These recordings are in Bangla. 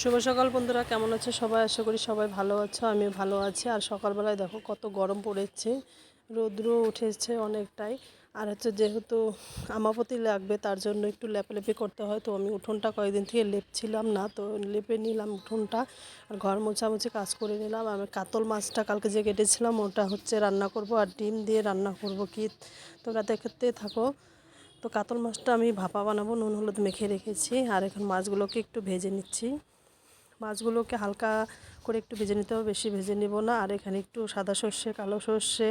শুভ সকাল বন্ধুরা, কেমন আছে সবাই? আশা করি সবাই ভালো আছো আমি ভালো আছি। আর সকালবেলায় দেখো কত গরম পড়েছে রৌদ্র উঠেছে অনেকটাই। আর হচ্ছে যেহেতু আমাপতি লাগবে, তার জন্য একটু লেপালেপি করতে হয়। তো আমি উঠোনটা কয়েকদিন থেকে লেপছিলাম না, তো লেপে নিলাম উঠোনটা। আর ঘর মোছামুছি কাজ করে নিলাম। আমি কাতল মাছটা কালকে যে কেটেছিলাম, ওটা হচ্ছে রান্না করব। আর ডিম দিয়ে রান্না করব কি? তোমরা দেখতে থাকো। তো কাতল মাছটা আমি ভাপা বানাবো, নুন, হলুদ মেখে রেখেছি। আর এখন মাছগুলোকে একটু ভেজে নিচ্ছি। মাছগুলোকে হালকা করে একটু ভেজে নিতে হবে, বেশি ভেজে নেব না। আর এখানে একটু সাদা সর্ষে, কালো সর্ষে,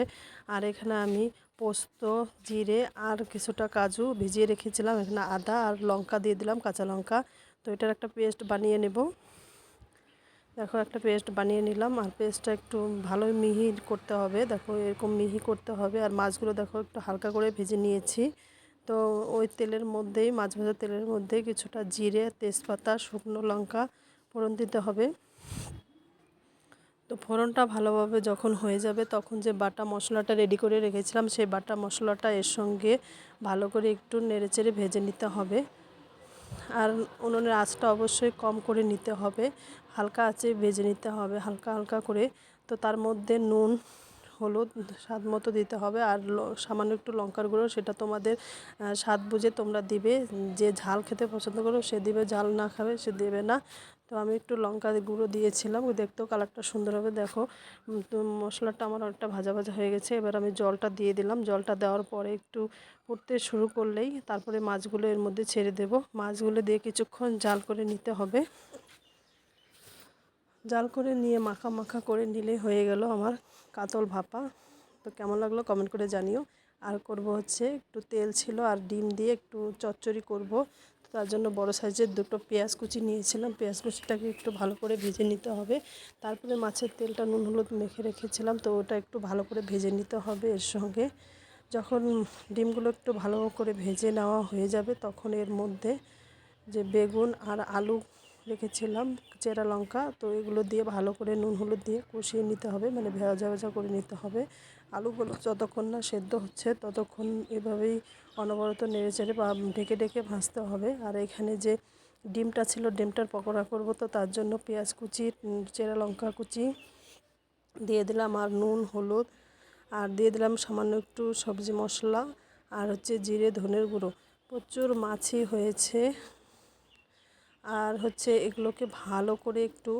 আর এখানে আমি পোস্ত, জিরে আর কিছুটা কাজু ভিজিয়ে রেখেছিলাম। এখানে আদা আর লঙ্কা দিয়ে দিলাম, কাঁচা লঙ্কা। তো এটার একটা পেস্ট বানিয়ে নেব। দেখো, একটা পেস্ট বানিয়ে নিলাম। আর পেস্টটা একটু ভালোই মিহি করতে হবে। দেখো, এরকম মিহি করতে হবে। আর মাছগুলো দেখো, একটু হালকা করে ভেজে নিয়েছি। তো ওই তেলের মধ্যেই, মাছ ভাজা তেলের মধ্যে কিছুটা জিরে, তেজপাতা, শুকনো লঙ্কা ফোড়ন দিতে হবে। তো ফোড়নটা ভালোভাবে যখন হয়ে যাবে তখন যে বাটা মশলাটা রেডি করে রেখেছিলাম, সেই বাটা মশলাটা এর সঙ্গে ভালো করে একটু নেড়েচেড়ে ভেজে নিতে হবে। আর উনুনের আঁচটা অবশ্যই কম করে নিতে হবে। হালকা আঁচে ভেজে নিতে হবে, হালকা হালকা করে। তো তার মধ্যে নুন হলুদ স্বাদ মতো দিতে হবে আর সামান্য একটু লঙ্কার গুঁড়ো সেটা তোমাদের স্বাদ বুঝে তোমরা দিবে। যে ঝাল খেতে পছন্দ করো সে দিবে, ঝাল না খাবে সে দেবে না। তো আমি একটু লঙ্কা গুঁড়ো দিয়েছিলাম, দেখতেও কালারটা সুন্দর হবে, দেখো। তো মশলাটা আমার অনেকটা ভাজা ভাজা হয়ে গেছে, এবার আমি জলটা দিয়ে দিলাম। জলটা দেওয়ার পরে একটু ফুটতে শুরু করলেই তারপরে মাছগুলো এর মধ্যে ছেড়ে দেব। মাছগুলো দিয়ে কিছুক্ষণ জাল করে নিতে হবে। জাল করে নিয়ে মাখা মাখা করে নিলে হয়ে গেল আমার কাতল ভাপা। তো কেমন লাগল কমেন্ট করে জানিও। আর করব হচ্ছে একটু তেল ছিল আর ডিম দিয়ে একটু চচ্চড়ি করব। তার জন্য বড় সাইজের দুটো পেঁয়াজ কুচি নিয়েছিলাম। পেঁয়াজ কুচিটাকে একটু ভালো করে ভেজে নিতে হবে। তারপরে মাছের তেলটা নুন হলুদ মেখে রেখেছিলাম। তো ওটা একটু ভালো করে ভেজে নিতে হবে এর সঙ্গে। যখন ডিমগুলো একটু ভালো করে ভেজে নেওয়া হয়ে যাবে, তখন এর মধ্যে যে বেগুন আর আলু রেখেছিলাম চেরা লঙ্কা। তো এগুলো দিয়ে ভালো করে নুন হলুদ দিয়ে কষিয়ে নিতে হবে মানে ভেজা ভেজা করে নিতে হবে। আলুগুলো যতক্ষণ না সেদ্ধ হচ্ছে ততক্ষণ এভাবেই অনবরত নেড়ে চেড়ে বা ঢেকে ঢেকে ভাজতে হবে। আর এখানে যে ডিমটা ছিল, ডিমটার পকোড়া করব তো তার জন্য পেঁয়াজ কুচি চেরা লঙ্কা কুচি দিয়ে দিলাম আর নুন, হলুদ আর দিয়ে দিলাম সামান্য একটু সবজি মশলা আর হচ্ছে জিরে, ধনের গুঁড়ো। প্রচুর মাছই হয়েছে। আর হচ্ছে এগুলোকে ভালো করে একটু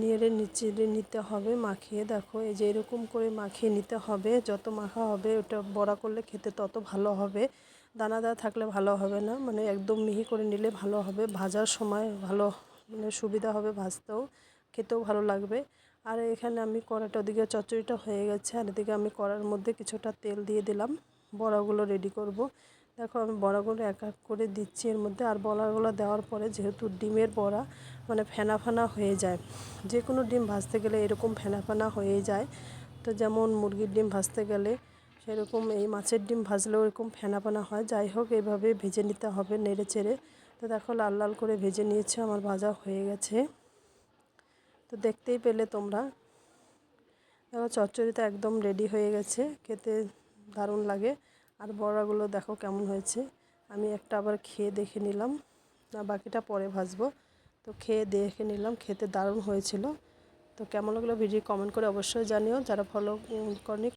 নেড়ে নিচে নিতে হবে, মাখিয়ে। দেখো, এই যে এরকম করে মাখিয়ে নিতে হবে, যত মাখা হবে, ওটা বড়া করলে খেতে তত ভালো হবে। দানাদার থাকলে ভালো হবে না মানে একদম মিহি করে নিলে ভালো হবে। ভাজার সময় ভালো মানে সুবিধা হবে ভাজতেও, খেতেও ভালো লাগবে। আর এখানে আমি কড়াটা ওদিকে চচ্চড়িটা হয়ে গেছে, আর এদিকে আমি কড়ার মধ্যে কিছুটা তেল দিয়ে দিলাম। বড়াগুলো রেডি করব। দেখো, আমি বড়াগুলো এক এক করে দিচ্ছি এর মধ্যে। আর বড়াগুলো দেওয়ার পরে যেহেতু ডিমের বড়া মানে ফেনা ফেনা হয়ে যায়। যে কোনো ডিম ভাজতে গেলে এরকম ফেনা ফেনা হয়ে যায়। তো যেমন মুরগির ডিম ভাজতে গেলে সেরকম এই মাছের ডিম ভাজলেও এরকম ফেনা ফেনা হয়। যাই হোক, এভাবে ভেজে নিতে হবে নেড়ে চেড়ে। তো দেখো, লাল লাল করে ভেজে নিয়েছে, আমার ভাজা হয়ে গেছে। তো দেখতেই পেলে তোমরা। দেখো, চচ্চড়িটা একদম রেডি হয়ে গেছে, খেতে দারুণ লাগে। আর বড়াগুলো দেখো কেমন হয়েছে। আমি একটা আবার খেয়ে দেখে নিলাম। না, বাকিটা পরে ভাজবো। তো খেয়ে দেখে নিলাম, খেতে দারুণ হয়েছিল। তো কেমন লাগল ভিডিও কমেন্ট করে অবশ্যই জানিও। যারা ফলো করনি